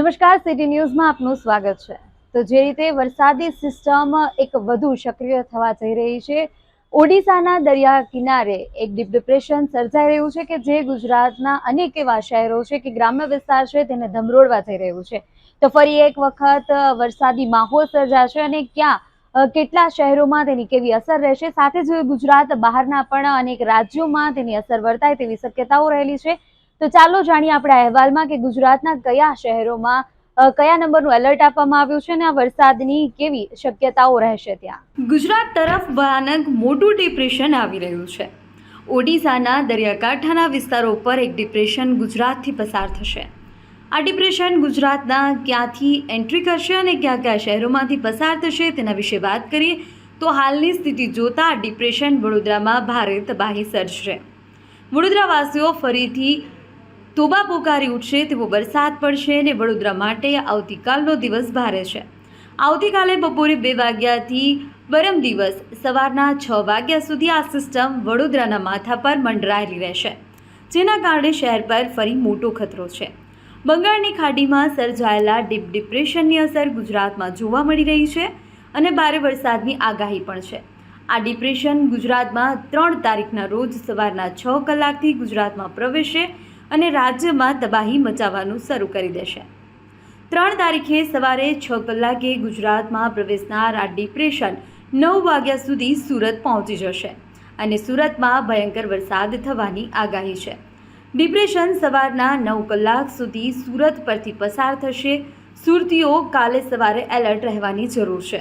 નમસ્કાર સિટી ન્યૂઝમાં આપનું સ્વાગત છે. તો જે રીતે વરસાદી સિસ્ટમ એક વધુ સક્રિય થવા જઈ રહી છે, ઓડિશાના દરિયા કિનારે એક ડીપ ડિપ્રેશન સર્જાઈ રહ્યું છે કે જે ગુજરાતના અનેક એવા શહેરો છે કે ગ્રામ્ય વિસ્તાર છે તેને ધમરોડવા થઈ રહ્યું છે. તો ફરી એક વખત વરસાદી માહોલ સર્જાશે અને ક્યાં કેટલા શહેરોમાં તેની કેવી અસર રહેશે? સાથે જ ગુજરાત બહારના પણ અનેક રાજ્યોમાં તેની અસર વર્તાય તેવી શક્યતાઓ રહેલી છે. તો ચાલો જાણીએ આપણા અહેવાલમાં કે ગુજરાતના કયા શહેરોમાં કયા નંબરનું એલર્ટ આપવામાં આવ્યું છે અને આ વરસાદની કેવી શક્યતાઓ રહેશે ત્યાં? ગુજરાત તરફ ભયાનક મોટું ડિપ્રેશન આવી રહ્યું છે. ઓડિશાના દરિયાકાંઠાના વિસ્તારો પર એક ડિપ્રેશન ગુજરાતથી પસાર થશે. આ ડિપ્રેશન ગુજરાતના ક્યાંથી એન્ટ્રી કરશે અને કયા કયા શહેરોમાંથી પસાર થશે તેના વિશે વાત કરીએ, તો હાલની સ્થિતિ જોતાં આ ડિપ્રેશન વડોદરામાં ભારે તબાહી સર્જશે. વડોદરાવાસીઓ ફરીથી તોબા પોકારી ઉઠશે તેવો વરસાદ પડશે અને વડોદરા માટે આવતીકાલનો દિવસ ભારે છે. આવતીકાલે બપોરે બે વાગ્યાથી વરમ દિવસ સવારના છ વાગ્યા સુધી આ સિસ્ટમ વડોદરાના માથા પર મંડરાયેલી રહેશે, જેના કારણે શહેર પર ફરી મોટો ખતરો છે. બંગાળની ખાડીમાં સર્જાયેલા ડીપ ડિપ્રેશનની અસર ગુજરાતમાં જોવા મળી રહી છે અને ભારે વરસાદની આગાહી પણ છે. આ ડિપ્રેશન ગુજરાતમાં ત્રણ તારીખના રોજ સવારના છ કલાકથી ગુજરાતમાં પ્રવેશે અને રાજ્યમાં તબાહી મચાવવાનું શરૂ કરી દેશે. ત્રણ તારીખે સવારે છ કલાકે ગુજરાતમાં પ્રવેશનાર આ ડિપ્રેશન નવ વાગ્યા સુધી સુરત પહોંચી જશે અને સુરતમાં ભયંકર વરસાદ થવાની આગાહી છે. ડિપ્રેશન સવારના નવ કલાક સુધી સુરત પરથી પસાર થશે. સુરતીઓ કાલે સવારે એલર્ટ રહેવાની જરૂર છે.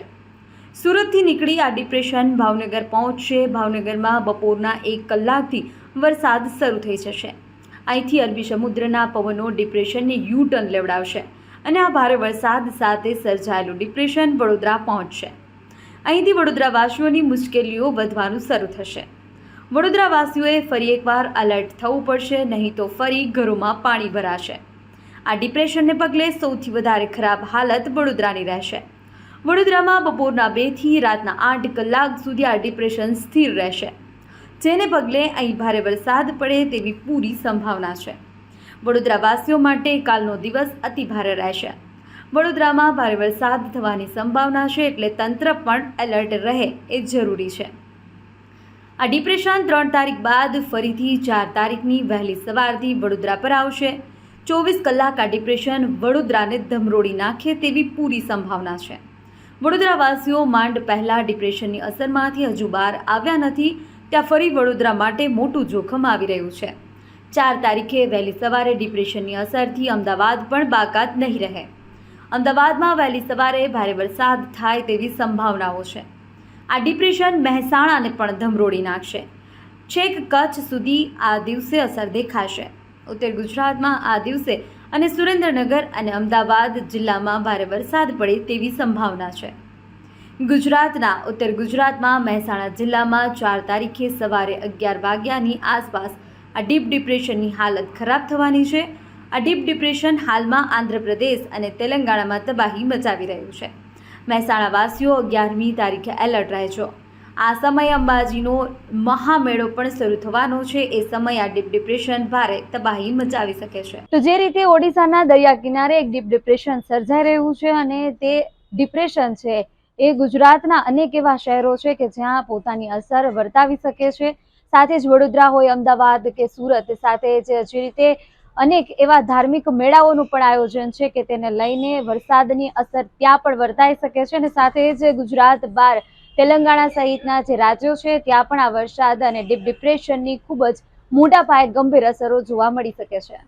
સુરતથી નીકળી આ ડિપ્રેશન ભાવનગર પહોંચશે. ભાવનગરમાં બપોરના એક કલાકથી વરસાદ શરૂ થઈ જશે. અહીંથી અરબી સમુદ્રના પવનો ડિપ્રેશનને યુ ટર્ન લેવડાવશે અને આ ભારે વરસાદ સાથે સર્જાયેલું ડિપ્રેશન વડોદરા પહોંચશે. અહીંથી વડોદરાવાસીઓની મુશ્કેલીઓ વધવાનું શરૂ થશે. વડોદરાવાસીઓએ ફરી એકવાર અલર્ટ થવું પડશે, નહીં તો ફરી ઘરોમાં પાણી ભરાશે. આ ડિપ્રેશનને પગલે સૌથી વધારે ખરાબ હાલત વડોદરાની રહેશે. વડોદરામાં બપોરના બેથી રાતના આઠ કલાક સુધી આ ડિપ્રેશન સ્થિર રહેશે. જેને પગલે અહીં ભારે વરસાદ પડે તેવી પૂરી સંભાવના છે. વડોદરાવાસીઓ માટે કાલનો દિવસ અતિ ભારે રહેશે. વડોદરામાં ભારે વરસાદ થવાની સંભાવના છે એટલે તંત્ર પણ એલર્ટ રહે એ જરૂરી છે. આ ડિપ્રેશન ત્રણ તારીખ બાદ ફરીથી ચાર તારીખની વહેલી સવારથી વડોદરા પર આવશે. ચોવીસ કલાક આ ડિપ્રેશન વડોદરાને ધમરોડી નાખે તેવી પૂરી સંભાવના છે. વડોદરાવાસીઓ માંડ પહેલાં ડિપ્રેશનની અસરમાંથી હજુ બહાર આવ્યા નથી. ત્યાં ફરી વડોદરા માટે મોટું જોખમ આવી રહ્યું છે. ચાર તારીખે વહેલી સવારે ડિપ્રેશનની અસરથી અમદાવાદ પણ બાકાત નહીં રહે. અમદાવાદમાં વહેલી સવારે ભારે વરસાદ થાય તેવી સંભાવનાઓ છે. આ ડિપ્રેશન મહેસાણાને પણ ધમરોડી નાખશે. છેક કચ્છ સુધી આ દિવસે અસર દેખાશે. ઉત્તર ગુજરાતમાં આ દિવસે અને સુરેન્દ્રનગર અને અમદાવાદ જિલ્લામાં ભારે વરસાદ પડે તેવી સંભાવના છે. ગુજરાતના ઉત્તર ગુજરાતમાં મહેસાણા જિલ્લામાં ચાર તારીખે સવારે અગિયાર વાગ્યાની આસપાસ આ ડીપ ડિપ્રેશનની હાલત ખરાબ થવાની છે. આ ડીપ ડિપ્રેશન હાલમાં આંધ્રપ્રદેશ અને તેલંગાણામાં તબાહી મચાવી રહ્યું છે. મહેસાણાવાસીઓ અગિયારમી તારીખે એલર્ટ રહેજો આ સમયે અંબાજીનો મહામેળો પણ શરૂ થવાનો છે. એ સમયે આ ડીપ ડિપ્રેશન ભારે તબાહી મચાવી શકે છે. તો જે રીતે ઓડિશાના દરિયા કિનારે એક ડીપ ડિપ્રેશન સર્જાઈ રહ્યું છે અને તે ડિપ્રેશન છે એ ગુજરાતના અનેક એવા શહેરો છે કે જ્યાં પોતાની અસર વર્તાવી શકે છે. સાથે જ વડોદરા હોય, અમદાવાદ કે સુરત, સાથે જ જે રીતે અનેક એવા ધાર્મિક મેળાઓનું પણ આયોજન છે કે તેને લઈને વરસાદની અસર ત્યાં પણ વર્તાઈ શકે છે અને સાથે જ ગુજરાત બહાર તેલંગાણા સહિતના જે રાજ્યો છે ત્યાં પણ આ વરસાદ અને ડીપ ડિપ્રેશનની ખૂબ જ મોટા પાયે ગંભીર અસરો જોવા મળી શકે છે.